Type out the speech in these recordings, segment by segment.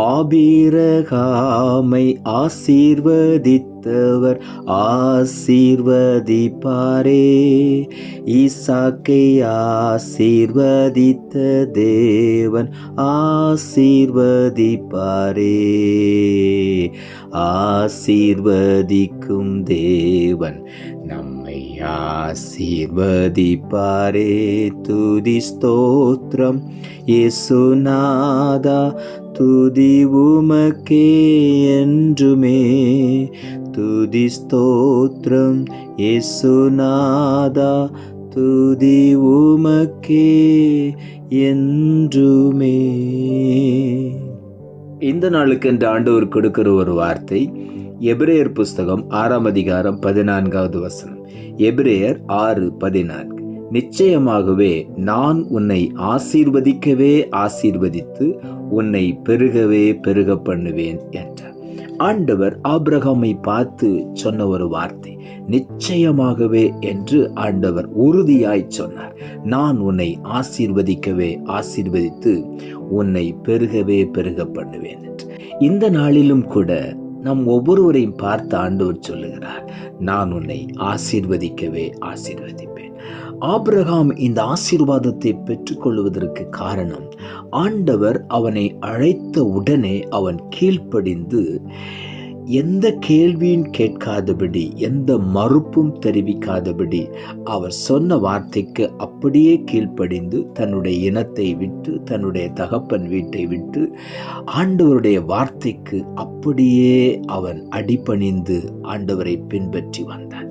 ஆபீரகாமை ஆசீர்வதித்தவர் ஆசீர்வதிப்பாரே. ஈசாக்கை ஆசீர்வதித்த தேவன் ஆசீர்வதிப்பாரே. ஆசீர்வதிக்கும் தேவன் நம்மை ஆசீர்வதிப்பாரே. துதி ஸ்தோத்திரம். இயேசுநாதா துதி உமக்கே என்றுமே. துதி ஸ்தோத்ரம் இயேசுநாதா. துதி உமக்கே என்றுமே. இந்த நாளுக்கு என்று ஆண்டவர் கொடுக்கிற ஒரு வார்த்தை எபிரேயர் புஸ்தகம் ஆறாம் அதிகாரம் பதினான்காவது வசனம். எபிரேயர் ஆறு பதினான்கு. நிச்சயமாகவே நான் உன்னை ஆசீர்வதிக்கவே ஆசீர்வதித்து உன்னை பெருகவே பெருக பண்ணுவேன் என்றார். ஆண்டவர் ஆபிரகாமை பார்த்து சொன்ன ஒரு வார்த்தை நிச்சயமாகவே என்று ஆண்டவர் உறுதியாய் சொன்னார். நான் உன்னை ஆசீர்வதிக்கவே ஆசீர்வதித்து உன்னை பெருகவே பெருக பண்ணுவேன் என்று. இந்த நாளிலும் கூட நம் ஒவ்வொருவரையும் பார்த்து ஆண்டவர் சொல்லுகிறார் நான் உன்னை ஆசீர்வதிக்கவே ஆசீர்வதிப்பேன். ஆபிரகாம் இந்த ஆசீர்வாதத்தை பெற்றுக்கொள்வதற்கு காரணம் ஆண்டவர் அவனை அழைத்த உடனே அவன் கீழ்ப்படிந்து எந்த கேள்வியும் கேட்காதபடி எந்த மறுப்பும் தெரிவிக்காதபடி அவர் சொன்ன வார்த்தைக்கு அப்படியே கீழ்ப்படிந்து தன்னுடைய இனத்தை விட்டு தன்னுடைய தகப்பன் வீட்டை விட்டு ஆண்டவருடைய வார்த்தைக்கு அப்படியே அவன் அடிபணிந்து ஆண்டவரை பின்பற்றி வந்தான்.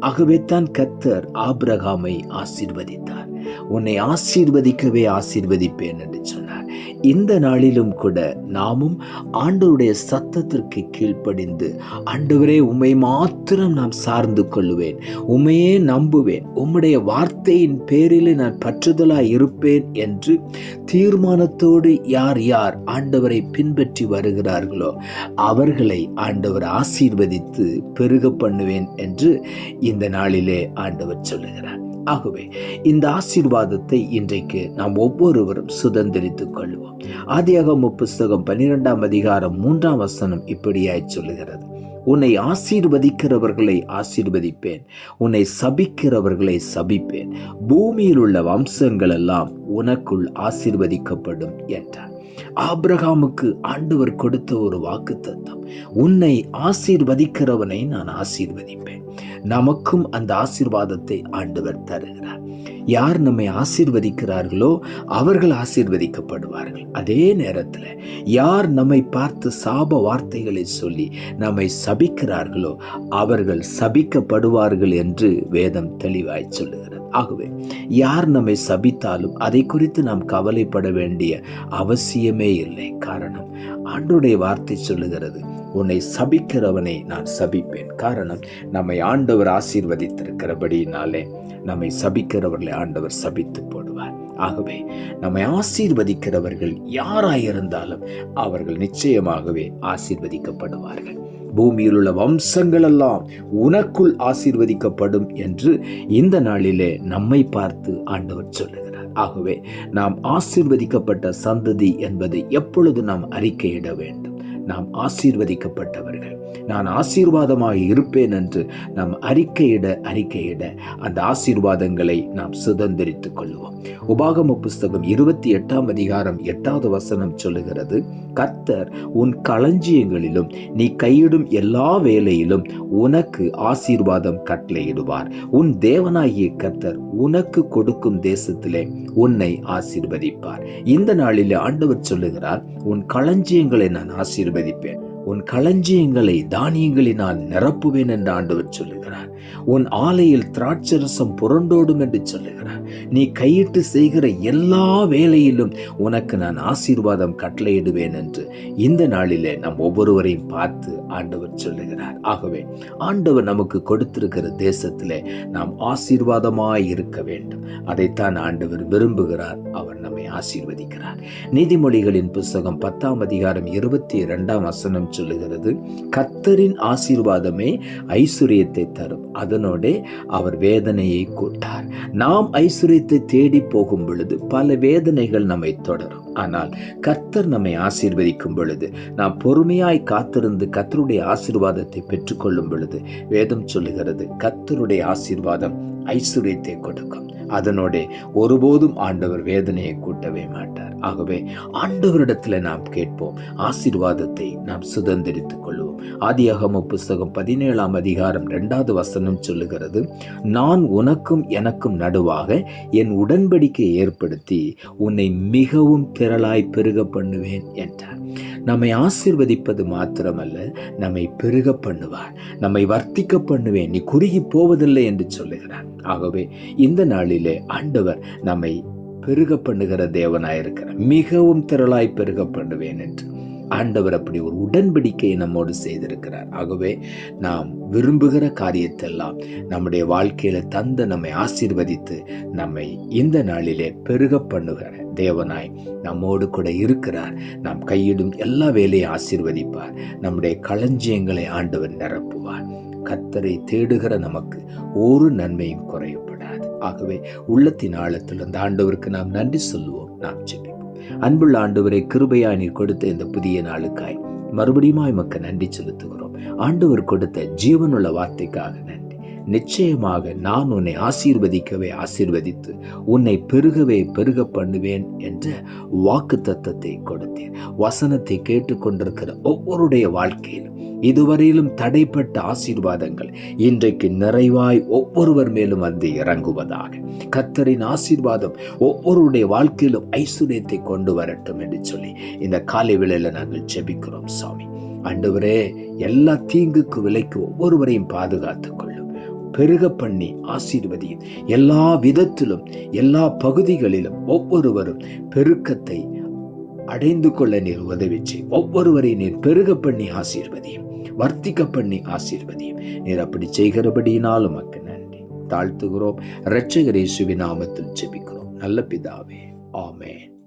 ஆகவே தான் கத்தர் ஆபிரகாமை ஆசீர்வதித்தார். உன்னை ஆசீர்வதிக்கவே ஆசீர்வதிப்பேன் என்று சொன்னார். இந்த நாளிலும் கூட நாமும் ஆண்டவருடைய சத்தத்திற்கு கீழ்ப்படிந்து ஆண்டவரே உம்மை மாத்திரம் நான் சார்ந்து கொள்ளுவேன். உம்மையே நம்புவேன். உம்முடைய வார்த்தையின் பேரில் நான் பற்றுதலாய் இருப்பேன் என்று தீர்மானத்தோடு யார் யார் ஆண்டவரை பின்பற்றி வருகிறார்களோ அவர்களை ஆண்டவர் ஆசீர்வதித்து பெருக பண்ணுவேன் என்று இந்த நாளிலே ஆண்டவர் சொல்லுகிறார். ஆகவே இந்த ஆசீர்வாதத்தை இன்றைக்கு நாம் ஒவ்வொருவரும் சுதந்திரித்துக் கொள்வோம். ஆதியாகம புஸ்தகம் பன்னிரெண்டாம் அதிகாரம் மூன்றாம் வசனம் இப்படியாய் சொல்லுகிறது. உன்னை ஆசீர்வதிக்கிறவர்களை ஆசீர்வதிப்பேன் உன்னை சபிக்கிறவர்களை சபிப்பேன் பூமியில் உள்ள வம்சங்கள் எல்லாம் உனக்குள் ஆசீர்வதிக்கப்படும் என்றார் ஆபிரகாமுக்கு ஆண்டவர் கொடுத்த ஒரு வாக்கு தத்தம் உன்னை ஆசீர்வதிக்கிறவனை நான் ஆசீர்வதிப்பேன். நமக்கும் அந்த ஆசீர்வாதத்தை ஆண்டவர் தருகிறார். யார் நம்மை ஆசீர்வதிக்கிறார்களோ அவர்கள் ஆசீர்வதிக்கப்படுவார்கள். அதே நேரத்தில் யார் நம்மை பார்த்து சாப வார்த்தைகளை சொல்லி நம்மை சபிக்கிறார்களோ அவர்கள் சபிக்கப்படுவார்கள் என்று வேதம் தெளிவாய் சொல்லுகிறார் ஆகவே யார் நம்மை சபித்தாலும் அதை குறித்து நாம் கவலைப்பட வேண்டிய அவசியமே இல்லை. காரணம் ஆண்டுடைய வார்த்தை சொல்லுகிறது உன்னை சபிக்கிறவனை நான் சபிப்பேன். காரணம் நம்மை ஆண்டவர் ஆசீர்வதித்திருக்கிறபடியினாலே நம்மை சபிக்கிறவர்களை ஆண்டவர் சபித்து போடும் ஆகவே நம்மை ஆசீர்வதிக்கிறவர்கள் யாராயிருந்தாலும் அவர்கள் நிச்சயமாகவே ஆசீர்வதிக்கப்படுவார்கள். பூமியில் உள்ள வம்சங்கள் எல்லாம் உனக்குள் ஆசீர்வதிக்கப்படும் என்று இந்த நாளிலே நம்மை பார்த்து ஆண்டவர் சொல்லுகிறார். ஆகவே நாம் ஆசீர்வதிக்கப்பட்ட சந்ததி என்பதை எப்பொழுது நாம் அறிக்கையிட வேண்டும்? நாம் ஆசீர்வதிக்கப்பட்டவர்கள். நான் ஆசீர்வாதமாக இருப்பேன் என்று நாம் அறிக்கையிட அறிக்கையிட அந்த ஆசீர்வாதங்களை நாம் சுதந்திரித்துக் கொள்வோம். உபாகம புஸ்தகம் இருபத்தி எட்டாம் அதிகாரம் எட்டாவது வசனம் சொல்லுகிறது கர்த்தர் உன் களஞ்சியங்களிலும் நீ கையிடும் எல்லா வேலையிலும் உனக்கு ஆசீர்வாதம் கட்டளையிடுவார். உன் தேவனாகிய கர்த்தர் உனக்கு கொடுக்கும் தேசத்திலே உன்னை ஆசீர்வதிப்பார். இந்த நாளிலே ஆண்டவர் சொல்லுகிறார் உன் களஞ்சியங்களை நான் ஆசீர்வதிப்பேன் உன் களஞ்சியங்களை தானியங்களினால் நிரப்புவேன் என்று ஆண்டவர் சொல்லுகிறார். உன் ஆலையில் திராட்சரசம் புரண்டோடும் என்று சொல்லுகிறார். நீ கையிட்டு செய்கிற எல்லா வேலையிலும் உனக்கு நான் ஆசீர்வாதம் கட்டளையிடுவேன் என்று இந்த நாளிலே நம் ஒவ்வொருவரையும் பார்த்து ஆண்டவர் சொல்லுகிறார். ஆகவே ஆண்டவர் நமக்கு கொடுத்திருக்கிற தேசத்திலே நாம் ஆசீர்வாதமாய் இருக்க வேண்டும். அதைத்தான் ஆண்டவர் விரும்புகிறார். அவர் நம்மை ஆசீர்வதிக்கிறார். நீதிமொழிகளின் புஸ்தகம் பத்தாம் அதிகாரம் இருபத்தி இரண்டாம் வசனம் சொல்லுகிறது கத்தரின் ஆசீர்வாதமே ஐஸ்வர்யத்தை தரும். அதனோடே அவர் வேதனையை கூட்டார். நாம் ஐஸ்வர்யத்தை தேடி போகும் பொழுது பல வேதனைகள் நம்மை தொடரும். ஆனால் கர்த்தர் நம்மை ஆசீர்வதிக்கும் பொழுது நாம் பொறுமையாய் காத்திருந்து கர்த்தருடைய ஆசீர்வாதத்தை பெற்றுக்கொள்ளும் பொழுது வேதம் சொல்லுகிறது கர்த்தருடைய ஆசீர்வாதம் ஐஸ்வர்யத்தை கொடுக்கும். அதனோடே ஒருபோதும் ஆண்டவர் வேதனையை கூட்டவே மாட்டார். ஆகவே ஆண்டவரிடத்தில் நாம் கேட்போம் ஆசீர்வாதத்தை நாம் சுதந்திரித்துக் கொள்வோம். ஆதியாகம புஸ்தகம் பதினேழாம் அதிகாரம் இரண்டாவது வசனம் சொல்லுகிறது நான் உனக்கும் எனக்கும் நடுவாக என் உடன்படிக்கை ஏற்படுத்தி உன்னை மிகவும் திரளாய் பெருக பண்ணுவேன் என்றார். நம்மை ஆசிர்வதிப்பது மாத்திரமல்ல நம்மை பெருக பண்ணுவார். நம்மை வர்த்திக்க பண்ணுவேன் நீ குறுகி போவதில்லை என்று சொல்லுகிறார். ஆகவே இந்த நாளில் ஆண்டவர் நம்மை பெருக பண்ணுகிற தேவனாயிருக்கிறார். மிகவும் திரளாய் பெருக பண்ணுவேன் என்று. ஆண்டவர் அப்படி ஒரு உடன்படிக்கையை நம்மோடு செய்திருக்கிறார். ஆகவே நாம் விரும்புகிற காரியத்தெல்லாம் நம்முடைய வாழ்க்கையில தந்த நம்மை ஆசீர்வதித்து நம்மை இந்த நாளிலே பெருக பண்ணுகிற தேவனாய் நம்மோடு கூட இருக்கிறார். நாம் கையிடும் எல்லா வேலையும் ஆசீர்வதிப்பார். நம்முடைய களஞ்சியங்களை ஆண்டவர் நிரப்புவார். கத்தரை தேடுகிற நமக்கு ஒரு நன்மையும் குறையும். ஆகவே உள்ளத்தின் ஆழத்தில் அந்த ஆண்டவருக்கு நாம் நன்றி சொல்லுவோம் நாம் ஜெபிப்போம். அன்புள்ள ஆண்டவரை கிருபையாய் நீர் கொடுத்த இந்த புதிய நாளுக்காய் மறுபடியும் மக்க நன்றி செலுத்துகிறோம். ஆண்டவர் கொடுத்த ஜீவனுள்ள வார்த்தைக்காக நன்றி. நிச்சயமாக நான் உன்னை ஆசீர்வதிக்கவே ஆசீர்வதித்து உன்னை பெருகவே பெருக பண்ணுவேன் என்ற வாக்கு தத்தத்தை கொடுத்தேன். வசனத்தை கேட்டுக்கொண்டிருக்கிற ஒவ்வொருடைய வாழ்க்கையிலும் இதுவரையிலும் தடைப்பட்ட ஆசீர்வாதங்கள் இன்றைக்கு நிறைவாய் ஒவ்வொருவர் மேலும் வந்து இறங்குவதாக. கத்தரின் ஆசீர்வாதம் ஒவ்வொருடைய வாழ்க்கையிலும் ஐஸ்வர்யத்தை கொண்டு வரட்டும் என்று சொல்லி இந்த காலை வேளையில நாங்கள் ஜெபிக்கிறோம் சாமி. ஆண்டவரே எல்லா தீங்குக்கு விலைக்கு ஒவ்வொருவரையும் பாதுகாத்துக் கொள்ளும். பெருக பண்ணி ஆசீர்வதியும். எல்லா விதத்திலும் எல்லா பகுதிகளிலும் ஒவ்வொருவரும் பெருக்கத்தை அடைந்து கொள்ள நீர் உதவிச்சு ஒவ்வொருவரையும் நீர் பெருக பண்ணி ஆசீர்வதியும். வர்த்திக்க பண்ணி ஆசீர்வதியும். நீர் அப்படி செய்கிறபடியினாலும் மக்கள் நன்றி. தாழ்த்துகிறோம். இரட்சகர் நாமத்தில் ஜெபிக்கிறோம். நல்ல பிதாவே. ஆமேன்.